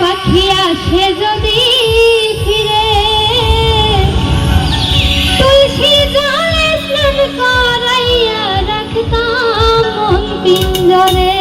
পাখি আসে যদি ফিরে। তুলসী জলে স্নান করাইয়া রাখতাম মন পিঞ্জরে।